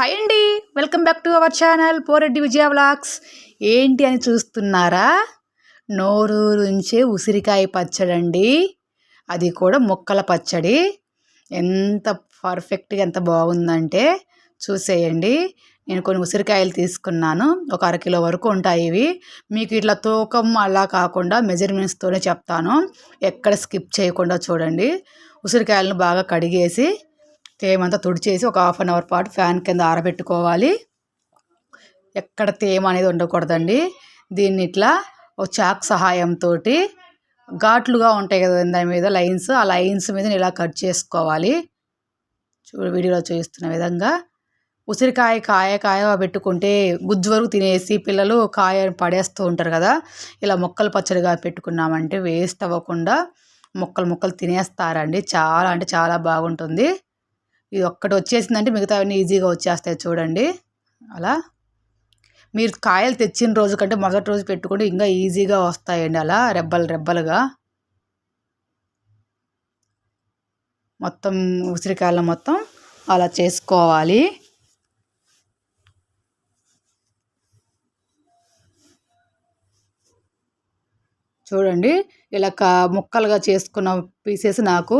Hi అండి. Welcome back to our channel Poreddy Vijaya vlogs. ఏంటి అని చూస్తున్నారా? నోరూరుంచే ఉసిరికాయ పచ్చడి అండి అది కూడా మొక్కల పచ్చడి. ఎంత పర్ఫెక్ట్గా ఎంత బాగుందంటే చూసేయండి. నేను కొన్ని ఉసిరికాయలు తీసుకున్నాను. ఒక అరకిలో వరకు ఉంటాయి ఇవి. మీకు ఇట్లా తూకం అలా కాకుండా మెజర్మెంట్స్తోనే చెప్తాను. ఎక్కడ స్కిప్ చేయకుండా చూడండి. ఉసిరికాయలను బాగా కడిగేసి తేమంతా తుడిచేసి ఒక హాఫ్ అన్ అవర్ పాటు ఫ్యాన్ కింద ఆరబెట్టుకోవాలి. ఎక్కడ తేమ అనేది ఉండకూడదండి. దీన్ని ఇట్లా ఒక చాక్ సహాయంతో ఘాట్లుగా ఉంటాయి కదా దాని మీద లైన్స్ ఆ లైన్స్ మీద ఇలా కట్ చేసుకోవాలి. చూడు వీడియోలో చూపిస్తున్న విధంగా. ఉసిరికాయ కాయ కాయ పెట్టుకుంటే గుజ్జు వరకు తినేసి పిల్లలు కాయ పడేస్తూ ఉంటారు కదా. ఇలా మొక్కలు పచ్చడిగా పెట్టుకున్నామంటే వేస్ట్ అవ్వకుండా మొక్కలు మొక్కలు తినేస్తారండి. చాలా అంటే చాలా బాగుంటుంది. ఇది ఒక్కటి వచ్చేసిందంటే మిగతావన్నీ ఈజీగా వచ్చేస్తాయి చూడండి. అలా. మీరు కాయలు తెచ్చిన రోజు కంటే మొదటి రోజు పెట్టుకుంటే ఇంకా ఈజీగా వస్తాయండి అలా రెబ్బలు రెబ్బలుగా. మొత్తం ఉసిరికాయలు మొత్తం అలా చేసుకోవాలి. చూడండి ఇలా కా ముక్కలుగా చేసుకున్న పీసెస్ నాకు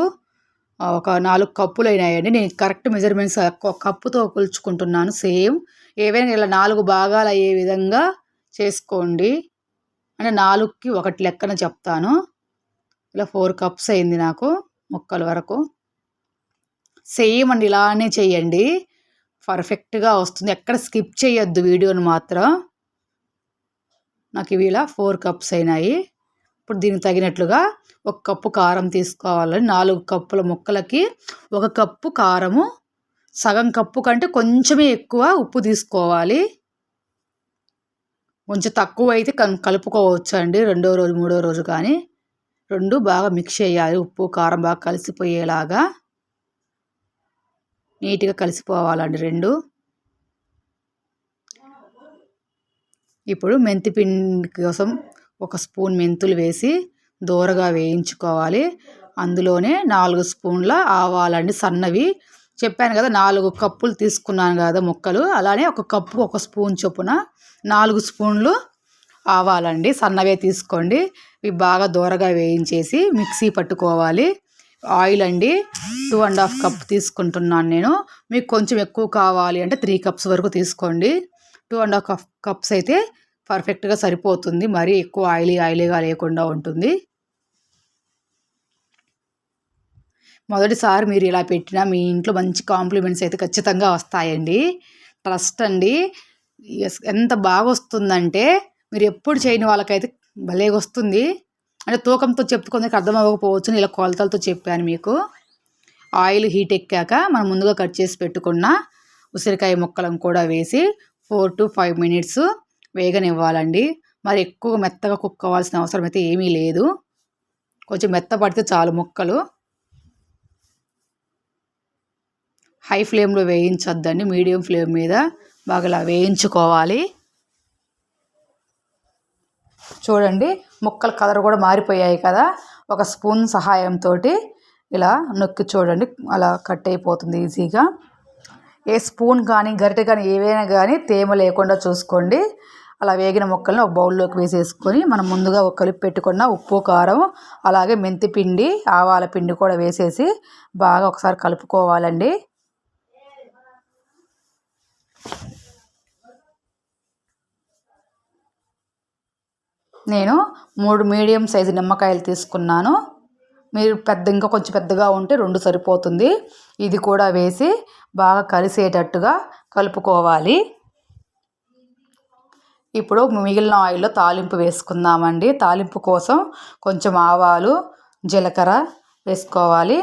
ఒక నాలుగు కప్పులు అయినాయండి నేను కరెక్ట్ మెజర్మెంట్స్ ఒక కప్పుతో కొలుచుకుంటున్నాను. సేమ్ ఏవైనా ఇలా నాలుగు భాగాలు అయ్యే విధంగా చేసుకోండి. అంటే నాలుగుకి ఒకటి లెక్కన చెప్తాను. ఇలా ఫోర్ కప్స్ అయింది నాకు ముక్కల వరకు. సేమ్ అండి ఇలానే చేయండి. పర్ఫెక్ట్గా వస్తుంది. ఎక్కడ స్కిప్ చేయొద్దు వీడియోని మాత్రం. నాకు ఇవి ఇలా ఫోర్ కప్స్ అయినాయి. ఇప్పుడు దీనికి తగినట్లుగా ఒక కప్పు కారం తీసుకోవాలని నాలుగు కప్పుల ముక్కలకి ఒక కప్పు కారము సగం కప్పు కంటే కొంచెమే ఎక్కువ ఉప్పు తీసుకోవాలి. కొంచెం తక్కువ అయితే కలుపుకోవచ్చు అండి రెండో రోజు మూడో రోజు కానీ రెండు బాగా మిక్స్ చేయాలి. ఉప్పు కారం బాగా కలిసిపోయేలాగా నీట్గా కలిసిపోవాలండి రెండు. ఇప్పుడు మెంతి పిండి కోసం ఒక స్పూన్ మెంతులు వేసి దూరగా వేయించుకోవాలి. అందులోనే నాలుగు స్పూన్ల ఆవాలండి సన్నవి. చెప్పాను కదా నాలుగు కప్పులు తీసుకున్నాను కదా ముక్కలు. అలానే ఒక కప్పు ఒక స్పూన్ చొప్పున నాలుగు స్పూన్లు ఆవాలండి. సన్నవే తీసుకోండి. ఇవి బాగా దూరగా వేయించేసి మిక్సీ పట్టుకోవాలి. ఆయిల్ అండి టూ అండ్ హాఫ్ కప్ తీసుకుంటున్నాను నేను. మీకు కొంచెం ఎక్కువ కావాలి అంటే త్రీ కప్స్ వరకు తీసుకోండి. టూ అండ్ హాఫ్ కప్స్ అయితే పర్ఫెక్ట్గా సరిపోతుంది. మరీ ఎక్కువ ఆయిలీ ఆయిలీగా లేకుండా ఉంటుంది. మొదటిసారి మీరు ఇలా పెట్టినా మీ ఇంట్లో మంచి కాంప్లిమెంట్స్ అయితే ఖచ్చితంగా వస్తాయండి. ట్రస్ట్ అండి. ఎంత బాగా వస్తుందంటే మీరు ఎప్పుడు చేయని వాళ్ళకైతే భలే వస్తుంది. అంటే తూకంతో చెప్పుకుందరికి అర్థం అవ్వకపోవచ్చు ఇలా కొలతలతో చెప్పాను మీకు. ఆయిల్ హీట్ ఎక్కాక మనం ముందుగా కట్ చేసి పెట్టుకున్న ఉసిరికాయ ముక్కలను కూడా వేసి ఫోర్ టు ఫైవ్ మినిట్స్ వేగనివ్వాలండి. మరి ఎక్కువ మెత్తగా కుక్ అవ్వాల్సిన అవసరం అయితే ఏమీ లేదు. కొంచెం మెత్త పడితే చాలు ముక్కలు. హై ఫ్లేమ్లో వేయించొద్దండి. మీడియం ఫ్లేమ్ మీద బాగా ఇలా వేయించుకోవాలి. చూడండి ముక్కల కలర్ కూడా మారిపోయాయి కదా. ఒక స్పూన్ సహాయంతో ఇలా నొక్కి చూడండి. అలా కట్ అయిపోతుంది ఈజీగా. ఏ స్పూన్ కానీ గరిటె కానీ ఏవైనా కానీ తేమ లేకుండా చూసుకోండి. అలా వేగిన ముక్కలను ఒక బౌల్లోకి వేసేసుకొని మనం ముందుగా ఒక కలిపి పెట్టుకున్న ఉప్పు కారం అలాగే మెంతి పిండి ఆవాల పిండి కూడా వేసేసి బాగా ఒకసారి కలుపుకోవాలండి. నేను మూడు మీడియం సైజు నిమ్మకాయలు తీసుకున్నాను. మీరు పెద్ద ఇంకా కొంచెం పెద్దగా ఉంటే రెండు సరిపోతుంది. ఇది కూడా వేసి బాగా కలిసేటట్టుగా కలుపుకోవాలి. ఇప్పుడు మిగిలిన ఆయిల్లో తాలింపు వేసుకుందామండి. తాలింపు కోసం కొంచెం ఆవాలు జీలకర్ర వేసుకోవాలి.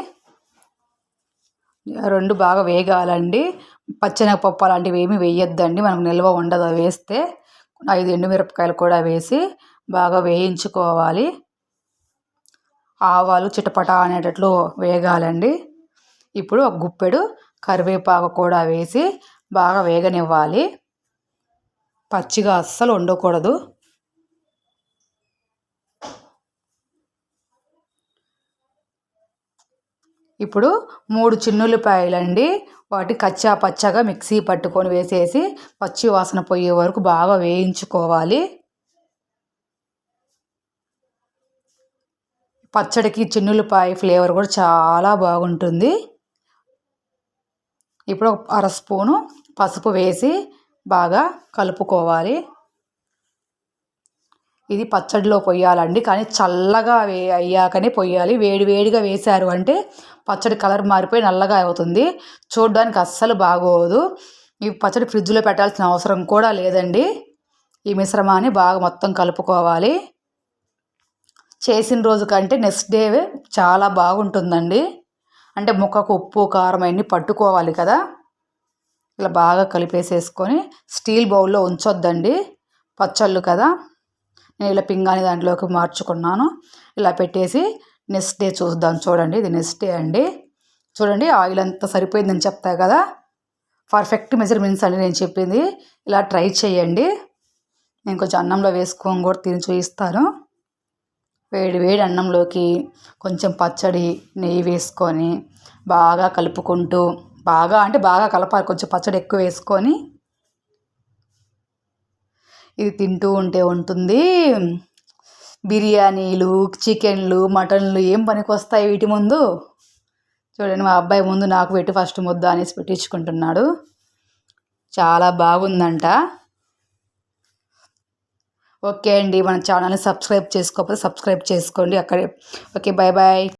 రెండు బాగా వేగాలండి. పచ్చెనగపప్పు అలాంటివి ఏమి వేయొద్దండి. మనకు నిల్వ ఉండదు వేస్తే. ఐదు ఎండుమిరపకాయలు కూడా వేసి బాగా వేయించుకోవాలి. ఆవాలు చిటపట అనేటట్లు వేగాలండి. ఇప్పుడు ఒక గుప్పెడు కరివేపాకు కూడా వేసి బాగా వేగనివ్వాలి. పచ్చిగా అస్సలు వండకూడదు. ఇప్పుడు మూడు చిన్నులపాయలండి. వాటి కచ్చా పచ్చగా మిక్సీ పట్టుకొని వేసేసి పచ్చి వాసన పోయే వరకు బాగా వేయించుకోవాలి. పచ్చడికి చిన్నులపాయ ఫ్లేవర్ కూడా చాలా బాగుంటుంది. ఇప్పుడు అర స్పూను పసుపు వేసి బాగా కలుపుకోవాలి. ఇది పచ్చడిలో పొయ్యాలండి. కానీ చల్లగా వే అయ్యాకనే పొయ్యాలి. వేడి వేడిగా వేశారు అంటే పచ్చడి కలర్ మారిపోయి నల్లగా అవుతుంది. చూడడానికి అస్సలు బాగోదు. ఈ పచ్చడి ఫ్రిడ్జ్లో పెట్టాల్సిన అవసరం కూడా లేదండి. ఈ మిశ్రమాన్ని బాగా మొత్తం కలుపుకోవాలి. చేసిన రోజు కంటే నెక్స్ట్ డే చాలా బాగుంటుందండి. అంటే ముక్కకు ఉప్పు కారం అన్నీ పట్టుకోవాలి కదా. ఇలా బాగా కలిపేసేసుకొని స్టీల్ బౌల్లో ఉంచొద్దండి. పచ్చళ్ళు కదా. నేను ఇలా పింగాని దాంట్లోకి మార్చుకున్నాను. ఇలా పెట్టేసి నెక్స్ట్ డే చూద్దాం. చూడండి ఇది నెక్స్ట్ డే అండి. చూడండి ఆయిల్ అంతా సరిపోయిందని చెప్తా కదా. పర్ఫెక్ట్ మెజర్మెంట్స్ అండి నేను చెప్పింది. ఇలా ట్రై చేయండి. నేను కొంచెం అన్నంలో వేసుకొని కూడా తిని చూపిస్తాను. వేడి వేడి అన్నంలోకి కొంచెం పచ్చడి నెయ్యి వేసుకొని బాగా కలుపుకుంటూ బాగా అంటే బాగా కలపాలి. కొంచెం పచ్చడి ఎక్కువ వేసుకొని ఇది తింటూ ఉంటే ఉంటుంది. బిర్యానీలు చికెన్లు మటన్లు ఏం పనికి వస్తాయి వీటి ముందు? చూడండి మా అబ్బాయి ముందు నాకు పెట్టి ఫస్ట్ ముద్ద అనేసి పెట్టించుకుంటున్నాడు. చాలా బాగుందంట. ఓకే అండి మన ఛానల్ని సబ్స్క్రైబ్ చేసుకోకపోతే సబ్స్క్రైబ్ చేసుకోండి. అక్కడే ఓకే బాయ్ బాయ్.